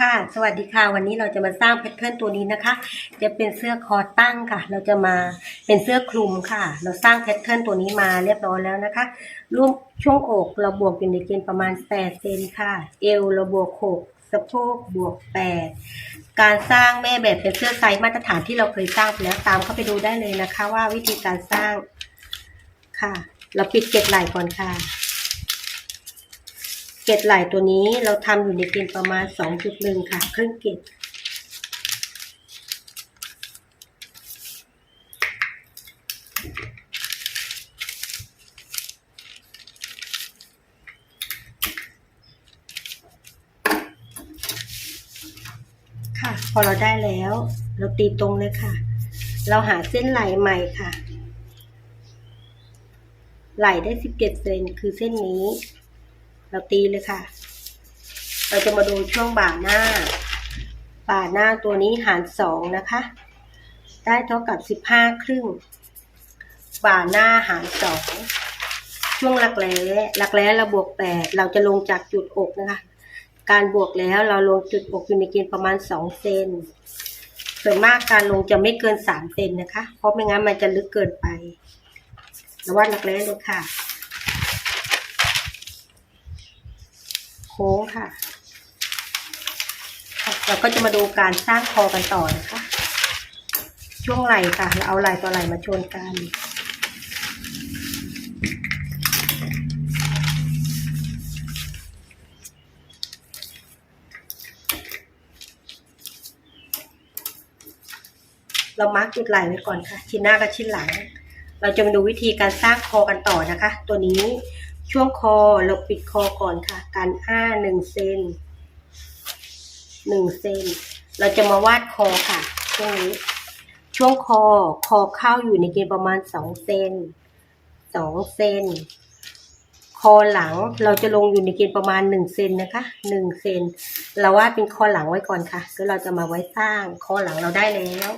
ค่ะสวัสดีค่ะ วันนี้เราจะมาสร้างแพทเทิร์นตัวนี้นะคะ จะเป็นเสื้อคอตั้งค่ะ เราจะมาเป็นเสื้อคลุมค่ะ เราสร้างแพทเทิร์นตัวนี้มาเรียบร้อยแล้วนะคะรูปช่วงอกเราบวกอยู่ในเกณฑ์ประมาณ8เซนค่ะ เอวเราบวก6สะโพกบวก8การสร้างแม่แบบเป็นเสื้อไซส์มาตรฐานที่เราเคยสร้างไปแล้วตามเข้าไปดูได้เลยนะคะ ว่าวิธีการสร้างค่ะ เราปิดเก็บไหล่ก่อนค่ะ เกล็ดไหล่ตัวนี้เราทำอยู่ในเกณฑ์ประมาณ 2.1 ค่ะ ครึ่งเกล็ดค่ะ พอเราได้แล้ว เราตีตรงเลยค่ะ เราหาเส้นไหลใหม่ค่ะ ไหลได้ 17เซนคือเส้นนี้ เราตีเลยค่ะ เราจะมาดูช่วงบ่าหน้า บ่าหน้าตัวนี้หารสองนะคะ ได้เท่ากับสิบห้าครึ่ง บ่าหน้าหารสองช่วงหลักแร้หลักแร้เราบวกแปดเราจะลงจากจุดอกนะคะ การบวกแล้วเราลงจุดอกอยู่ในเกณฑ์ประมาณสองเซนส่วนมากการลงจะไม่เกินสามเซนนะคะ เพราะไม่งั้นมันจะลึกเกินไปเราวัดหลักแร้เลยค่ะ ค้งค่ะ เราก็จะมาดูการสร้างคอกันต่อนะคะ ช่วงไหล่ค่ะ เราเอาไหล่ต่อไหล่มาชนกันเรามาร์กจุดไหล่ไว้ก่อนค่ะ ชิ้นหน้ากับชิ้นหลัง เราจะมาดูวิธีการสร้างคอกันต่อนะคะ ตัวนี้ ช่วงคอเราปิดคอก่อนค่ะ การอ้าหนึ่งเซนหนึ่งเซนเราจะมาวาดคอค่ะช่วงนี้ช่วงคอคอเข้าอยู่ในเกณฑ์ประมาณสองเซนสองเซนคอหลังเราจะลงอยู่ในเกณฑ์ประมาณหนึ่งเซนนะคะหนึ่งเซนเราวาดเป็นคอหลังไว้ก่อนค่ะก็เราจะมาไว้สร้างคอหลังเราได้แล้ว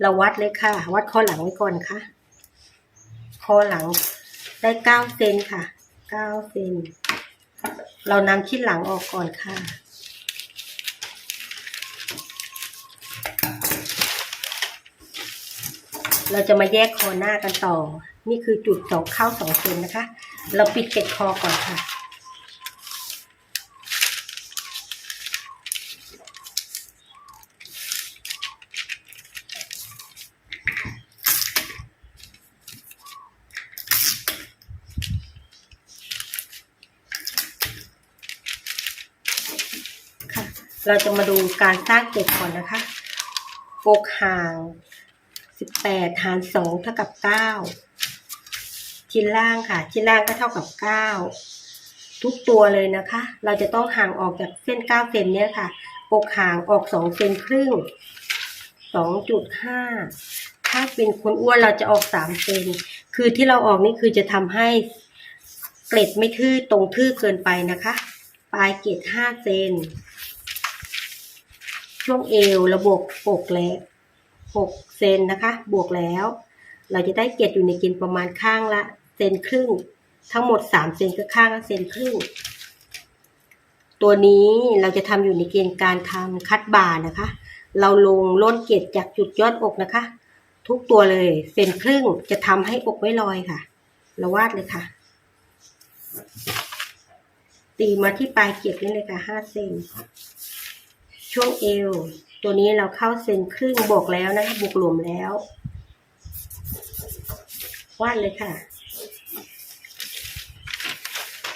เราวัดเลยค่ะ วัดคอหลังไว้ก่อนค่ะ คอหลังได้เก้าเซนค่ะ เก้าเซนเรานำชิ้นหลังออกก่อนค่ะ เราจะมาแยกคอหน้ากันต่อ นี่คือจุดสองเข้าสองเซนนะคะ เราปิดเกล็ดคอก่อนค่ะ เราจะมาดูการสร้างเกล็ดก่อนนะคะอกห่างสิบแปดหารสองเท่ากับเก้าชิ้นล่างค่ะ ชิ้นล่างก็เท่ากับเก้าทุกตัวเลยนะคะ เราจะต้องห่างออกจากเส้นเก้าเซนเนี้ยค่ะอกห่างออกสองเซนครึ่งสองจุดห้าถ้าเป็นคนอ้วนเราจะออกสามเซนคือที่เราออกนี่คือจะทำให้เกล็ดไม่ทื่อตรงทื่อเกินไปนะคะ ปลายเกล็ดห้าเซน ช่วงเอวระบวกอกแล้วหกเซนนะคะ บวกแล้ว เราจะได้เกล็ดอยู่ในเกณฑ์ประมาณข้างละเซนครึ่ง ทั้งหมดสามเซนก็ข้างละเซนครึ่ง ตัวนี้เราจะทำอยู่ในเกณฑ์การทำคัดบ่านะคะ เราลงล้นเกล็ดจากจุดยอดอกนะคะ ทุกตัวเลยเซนครึ่งจะทำให้อกไม่ลอยค่ะเราวาดเลยค่ะ ตีมาที่ปลายเกล็ดนี่เลยค่ะห้าเซน ช่วงเอว ตัวนี้เราเข้าเซนครึ่งบวกแล้วนะคะบวกรวมแล้ว วาดเลยค่ะ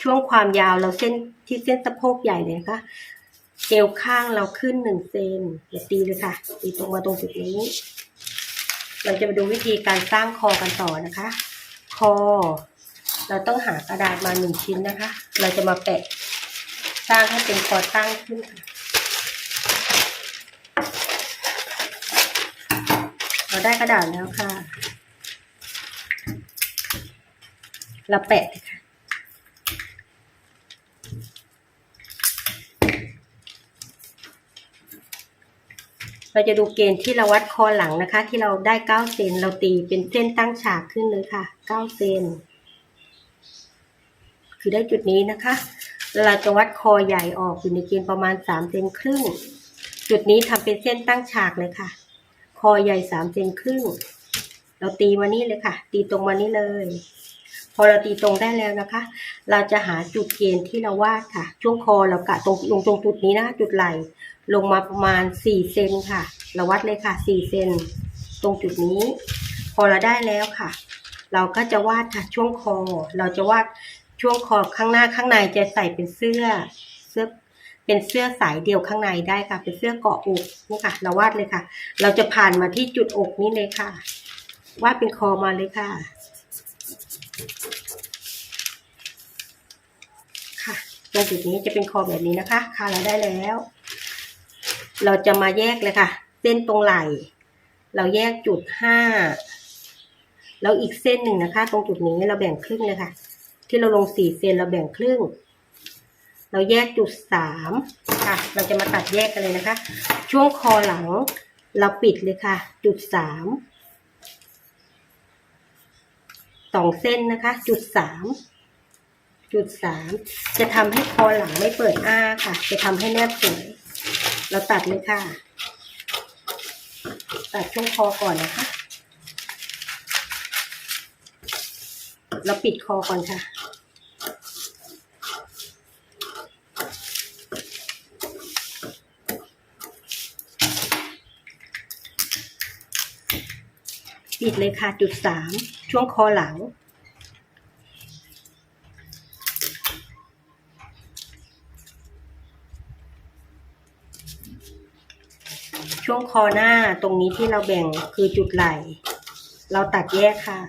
ช่วงความยาวเราเส้นที่เส้นสะโพกใหญ่เลยนะคะเอวข้างเราขึ้นหนึ่งเซนอย่าตีเลยค่ะ ตีตรงมาตรงจุดนี้ เราจะมาดูวิธีการสร้างคอกันต่อนะคะ คอ เราต้องหากระดาษมาหนึ่งชิ้นนะคะ เราจะมาแปะ สร้างให้เป็นคอตั้งขึ้นค่ะ เราได้กระดาษแล้วค่ะ เราแปะค่ะ เราจะดูเกณฑ์ที่เราวัดคอหลังนะคะ ที่เราได้เก้าเซนเราตีเป็นเส้นตั้งฉากขึ้นเลยค่ะเก้าเซน คือได้จุดนี้นะคะ เราจะวัดคอใหญ่ออกอยู่ในเกณฑ์ประมาณสามเซนครึ่ง จุดนี้ทำเป็นเส้นตั้งฉากเลยค่ะ คอใหญ่สามเซนครึ่ง เราตีมานี่เลยค่ะ ตีตรงมานี่เลย พอเราตีตรงได้แล้วนะคะ เราจะหาจุดเกณฑ์ที่เราวาดค่ะ ช่วงคอเรากะตรงลงตรงจุดนี้นะจุดไหล่ลงมาประมาณสี่เซนค่ะ เราวัดเลยค่ะสี่เซนตรงจุดนี้ พอเราได้แล้วค่ะ เราก็จะวาดค่ะช่วงคอ เราจะวาดช่วงคอข้างหน้าข้างในจะใส่เป็นเสื้อ เสื้อ เป็นเสื้อสายเดี่ยวข้างในได้ค่ะ เป็นเสื้อเกาะอกนี่ค่ะ เราวาดเลยค่ะ เราจะผ่านมาที่จุดอกนี้เลยค่ะ วาดเป็นคอมาเลยค่ะ ค่ะตรงจุดนี้จะเป็นคอแบบนี้นะคะ ค่ะเราได้แล้ว เราจะมาแยกเลยค่ะ เส้นตรงไหล่ เราแยกจุดห้าแล้วอีกเส้นหนึ่งนะคะ ตรงจุดนี้เราแบ่งครึ่งเลยค่ะ ที่เราลงสี่เซนเราแบ่งครึ่ง เราแยกจุดสามค่ะ เราจะมาตัดแยกกันเลยนะคะ ช่วงคอหลังเราปิดเลยค่ะ จุดสามสองเส้นนะคะ จุดสามจุดสามจะทำให้คอหลังไม่เปิดอ้าค่ะ จะทำให้แนบสวยเราตัดเลยค่ะ ตัดช่วงคอก่อนนะคะ เราปิดคอก่อนค่ะ ปิดเลยค่ะ จุดสามช่วงคอหลัง ช่วงคอหน้าตรงนี้ที่เราแบ่งคือจุดไหล่ เราตัดแยกค่ะ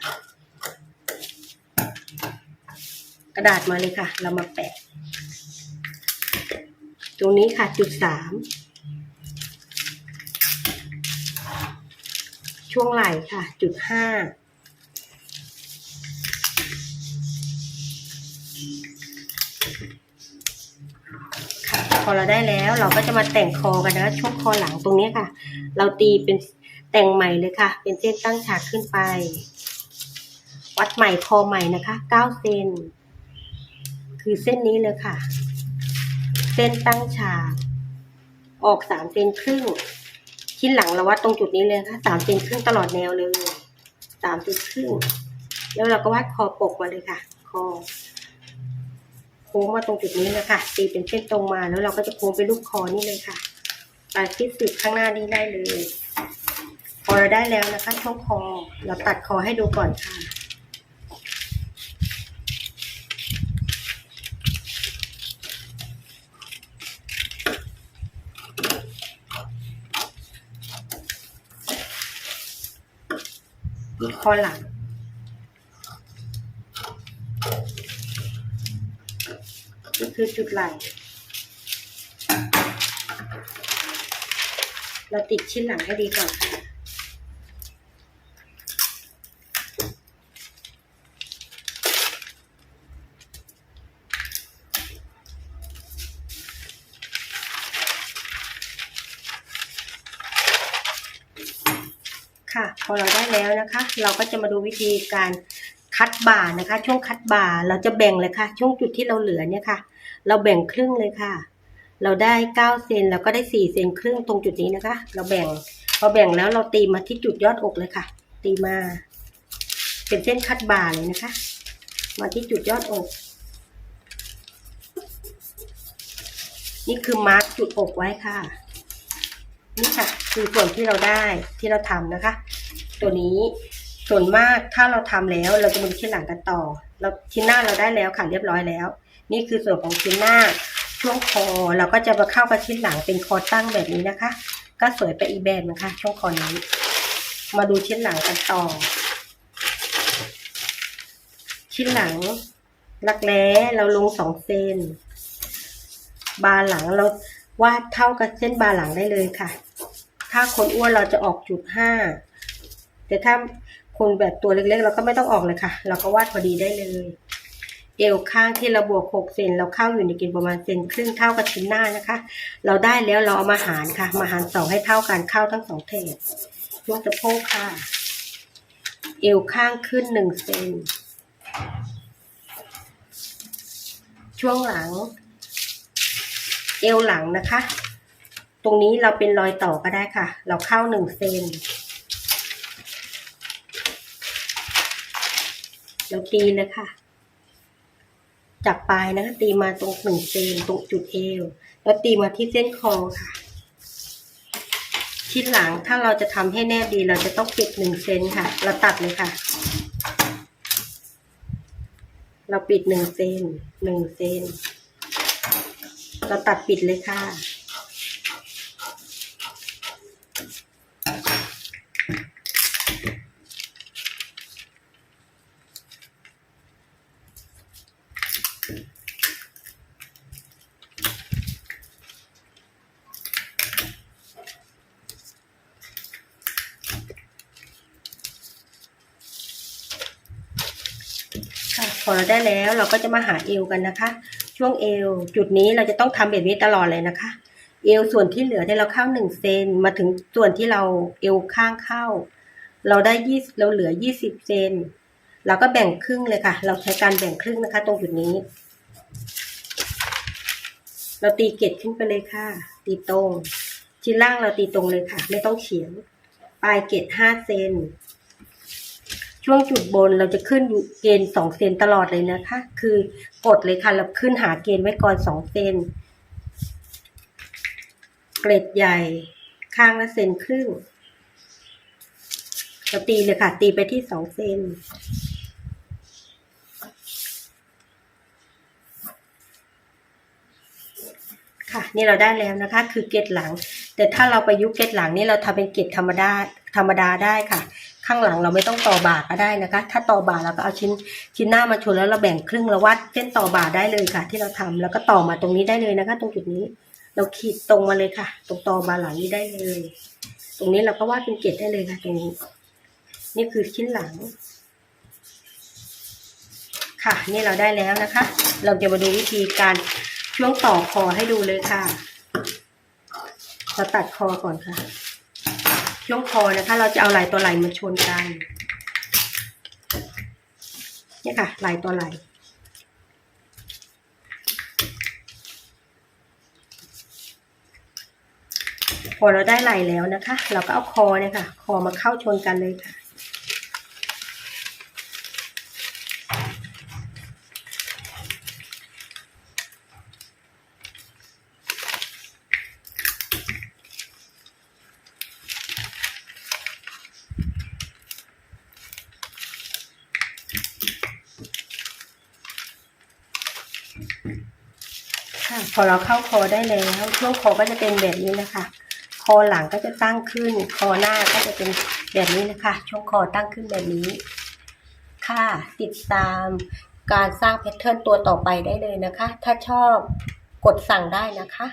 กระดาษมาเลยค่ะ เรามาแปะ ตรงนี้ค่ะจุดสาม ช่วงไหล่ค่ะ จุดห้าค่ะพอเราได้แล้วเราก็จะมาแต่งคอกันนะช่วงคอหลังตรงนี้ค่ะ เราตีเป็นแต่งใหม่เลยค่ะ เป็นเส้นตั้งฉากขึ้นไป วัดใหม่คอใหม่นะคะเก้าเซนคือเส้นนี้เลยค่ะ เส้นตั้งฉาก ออกสามเซนครึ่ง ชิ้นหลังเราวัดตรงจุดนี้เลยค่ะสามเซนครึ่งตลอดแนวเลยสามเซนครึ่งแล้วเราก็วาดคอปกมาเลยค่ะ คอ โค้งมาตรงจุดนี้นะคะตีเป็นเส้นตรงมาแล้วเราก็จะโค้งไปรูปคอนี่เลยค่ะตัดที่สุดข้างหน้านี้ได้เลย พอเราได้แล้วนะคะช่องคอ เราตัดคอให้ดูก่อนค่ะ คอหลังนี่คือจุดไหล่เราติดชิ้นหลังให้ดีก่อนค่ะค่ะ พอเราได้แล้ว นะคะ เราก็จะมาดูวิธีการคัดบ่านะคะ ช่วงคัดบ่าเราจะแบ่งเลยค่ะ ช่วงจุดที่เราเหลือเนี่ยค่ะ เราแบ่งครึ่งเลยค่ะ เราได้เก้าเซนเราก็ได้สี่เซนครึ่งตรงจุดนี้นะคะ เราแบ่งพอแบ่งแล้วเราตีมาที่จุดยอดอกเลยค่ะ ตีมา เป็นเส้นคัดบ่าเลยนะคะ มาที่จุดยอดอก นี่คือมาร์กจุดอกไว้ค่ะนี่ค่ะคือส่วนที่เราได้ที่เราทำนะคะ ตัวนี้ ส่วนมากถ้าเราทำแล้ว เราจะมาดูชิ้นหลังกันต่อ เราชิ้นหน้าเราได้แล้วค่ะเรียบร้อยแล้ว นี่คือส่วนของชิ้นหน้าช่วงคอเราก็จะมาเข้ากับชิ้นหลังเป็นคอตั้งแบบนี้นะคะ ก็สวยไปอีกแบบนะคะช่วงคอนี้ มาดูชิ้นหลังกันต่อ ชิ้นหลังรักแร้เราลงสองเซนบาหลังเราวาดเท่ากับเส้นบาหลังได้เลยค่ะ ถ้าคนอ้วนเราจะออกจุดห้า แต่ถ้าคนแบบตัวเล็กๆ เราก็ไม่ต้องออกเลยค่ะ เราก็วาดพอดีได้เลย เอวข้างที่เราบวกหกเซนเราเข้าอยู่ในเกณฑ์ประมาณเซนครึ่งเท่ากับชิ้นหน้านะคะ เราได้แล้วเราเอามาหารค่ะ มาหารสองให้เท่ากันเข้าทั้งสองเทปช่วงสะโพกค่ะ เอวข้างขึ้นหนึ่งเซนช่วงหลัง เอวหลังนะคะ ตรงนี้เราเป็นรอยต่อก็ได้ค่ะ เราเข้าหนึ่งเซน เราตีเลยค่ะจากปลายนะคะตีมาตรงหนึ่งเซนตรงจุดเอว แล้วตีมาที่เส้นคอค่ะ ชิ้นหลังถ้าเราจะทำให้แนบดีเราจะต้องปิดหนึ่งเซนค่ะ เราตัดเลยค่ะ เราปิดหนึ่งเซนหนึ่งเซนเราตัดปิดเลยค่ะ อเราได้แล้วเราก็จะมาหาเอวกันนะคะ ช่วงเอวจุดนี้เราจะต้องทำแบบนี้ตลอดเลยนะคะ เอวส่วนที่เหลือเนี่ยเราเข้าหนึ่งเซนมาถึงส่วนที่เราเอวข้างเข้า เราได้ยี่เราเหลือยี่สิบเซนเราก็แบ่งครึ่งเลยค่ะ เราใช้การแบ่งครึ่งนะคะ ตรงจุดนี้ เราตีเกตขึ้นไปเลยค่ะ ตีตรง ชิ้นล่างเราตีตรงเลยค่ะ ไม่ต้องเฉียง ปลายเกตห้าเซน ช่วงจุดบนเราจะขึ้นเกณฑ์สองเซนตลอดเลยนะคะ คือกดเลยค่ะเราขึ้นหาเกณฑ์ไว้ก่อนสองเซนเกรดใหญ่ข้างละเซนครึ่งเราตีเลยค่ะ ตีไปที่สองเซนค่ะนี่เราได้แล้วนะคะ คือเกตหลัง แต่ถ้าเราไปยุกต์เกตหลังนี่เราทำเป็นเกตธรรมดาธรรมดาได้ค่ะ ข้างหลังเราไม่ต้องต่อบ่าก็ได้นะคะ ถ้าต่อบ่าเราก็เอาชิ้นชิ้นหน้ามาชนแล้วเราแบ่งครึ่งเราวัดเส้นต่อบ่าได้เลยค่ะ ที่เราทำแล้วก็ต่อมาตรงนี้ได้เลยนะคะ ตรงจุดนี้ เราขีดตรงมาเลยค่ะ ตรงต่อบ่าหลังนี้ได้เลย ตรงนี้เราก็วาดเป็นเกตได้เลยค่ะ ตรงนี้ นี่คือชิ้นหลัง ค่ะ นี่เราได้แล้วนะคะ เราจะมาดูวิธีการช่วงต่อคอให้ดูเลยค่ะเราตัดคอก่อนค่ะ ช่วงคอนะคะ เราจะเอาไหล่ตัวไหล่มาชนกันเนี่ยค่ะไหล่ตัวไหล่พอเราได้ไหล่แล้วนะคะ เราก็เอาคอเนี่ยค่ะ คอมาเข้าชนกันเลยค่ะ ค่ะ พอเราเข้าคอได้แล้วช่วงคอก็จะเป็นแบบนี้นะคะ คอหลังก็จะตั้งขึ้น คอหน้าก็จะเป็นแบบนี้นะคะ ช่วงคอตั้งขึ้นแบบนี้ ค่ะติดตามการสร้างแพทเทิร์นตัวต่อไปได้เลยนะคะ ถ้าชอบกดสั่งได้นะคะ